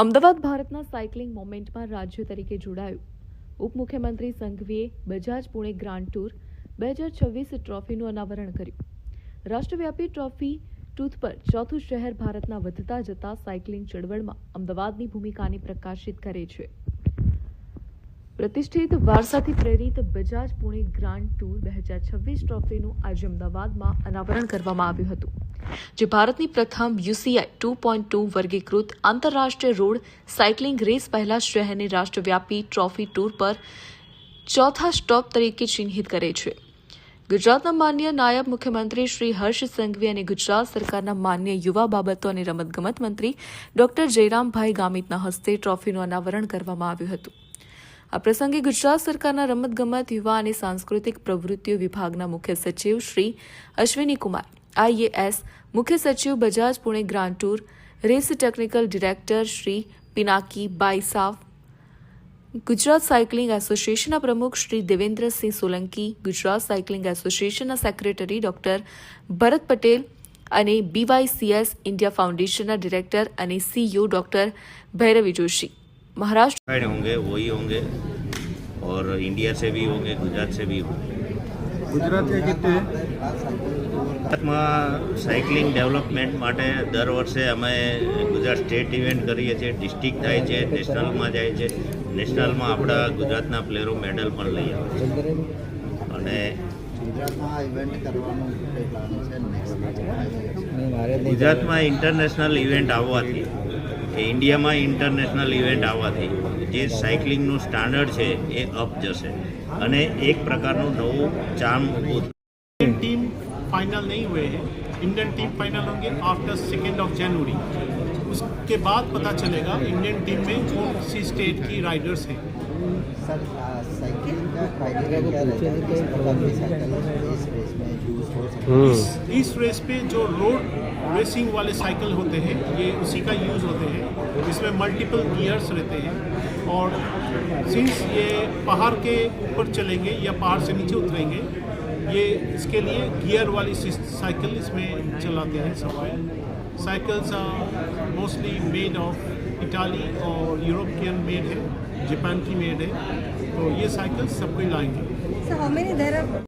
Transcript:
અમદાવાદ ભારતના સાયકલિંગ મોમેન્ટમાં રાજ્ય તરીકે જોડાયું. ઉપમુખ્યમંત્રી સંઘવીએ બજાજ પુણે ગ્રાન્ડ ટૂર બે હજાર છવ્વીસ ટ્રોફીનું અનાવરણ કર્યું. રાષ્ટ્રવ્યાપી ટ્રોફી ટૂથ પર ચોથું શહેર ભારતના વધતા જતા સાયકલિંગ ચળવળમાં અમદાવાદની ભૂમિકાને પ્રકાશિત કરે છે. પ્રતિષ્ઠિત વારસાથી પ્રેરિત બજાજ પુણે ગ્રાન્ડ ટૂર બે હજાર છવ્વીસ ટ્રોફીનું આજે અમદાવાદમાં અનાવરણ કરવામાં આવ્યું હતું. જે ભારતની પ્રથમ યુસીઆઈ ટુ પોઈન્ટ ટુ વર્ગીકૃત આંતરરાષ્ટ્રીય રોડ સાયકલિંગ રેસ પહેલા શહેરની રાષ્ટ્રવ્યાપી ટ્રોફી ટૂર પર ચોથા સ્ટોપ તરીકે ચિહ્નિત કરે છે. ગુજરાતના માન્ય નાયબ મુખ્યમંત્રી શ્રી હર્ષ સંઘવી અને ગુજરાત સરકારના માન્ય યુવા બાબતો અને રમતગમત મંત્રી ડોક્ટર જયરામભાઈ ગામિતના હસ્તે ટ્રોફીનું અનાવરણ કરવામાં આવ્યું હતું. આ પ્રસંગે ગુજરાત સરકારના રમતગમત, યુવા અને સાંસ્કૃતિક પ્રવૃત્તિઓ વિભાગના મુખ્ય સચિવ શ્રી અશ્વિની કુમાર આઈએએસ મુખ્ય સચિવ Bajaj Pune Grand Tour race technical director Shri Pinaki બાઈસાફ Gujarat cycling એસોસિએશનના પ્રમુખ શ્રી દેવેન્દ્રસિંહ સોલંકી ગુજરાત સાયકલિંગ એસોસિએશનના સેક્રેટરી ડોક્ટર ભરત પટેલ અને બીવાયસીએસ ઇન્ડિયા ફાઉન્ડેશનના ડિરેક્ટર અને CEO doctor Bhairavi Joshi Maharashtra side होंगे वही होंगे और इंडिया से भी होंगे गुजरात से भी होंगे ગુજરાત કે કિતે ગુજરાતમાં સાયકલિંગ ડેવલપમેન્ટ માટે દર વર્ષે અમે ગુજરાત સ્ટેટ ઇવેન્ટ કરીએ છીએ ડિસ્ટ્રિક્ટ થાય છે નેશનલમાં જાય છે. નેશનલમાં આપણા ગુજરાતના પ્લેયરો મેડલ પણ લઈ આવે છે. અને ગુજરાતમાં ઇન્ટરનેશનલ ઇવેન્ટ આવવાથી ઇન્ડિયામાં ઇન્ટરનેશનલ ઇવેન્ટ આવવાથી જે સાયકલિંગનું સ્ટાન્ડર્ડ છે એ અપ જશે. અને એક પ્રકારનું નવું ચામ ઊભું ટીમ फाइनल नहीं हुए हैं। इंडियन टीम फाइनल होंगे आफ्टर सेकेंड ऑफ़ जनवरी उसके बाद पता चलेगा इंडियन टीम में कौन सी स्टेट की राइडर्स हैं। सर साइकिलिंग का क्राइटेरिया क्या रहता है? किस प्रकार की साइकिल इस रेस में यूज़ हो सकती है। इस, इस रेस पे जो रोड रेसिंग वाले साइकिल होते हैं ये उसी का यूज़ होते हैं। इसमें मल्टीपल गियर्स रहते हैं और सिंस ये पहाड़ के ऊपर चलेंगे या पहाड़ से नीचे उतरेंगे, ये इसके लिए गियर वाली साइकिल इसमें चलाते हैं सवाल cycles mostly made of Italy और यूरोपियन मेड है जापान की मेड है। तो ये साइकिल सबको लाएँगे।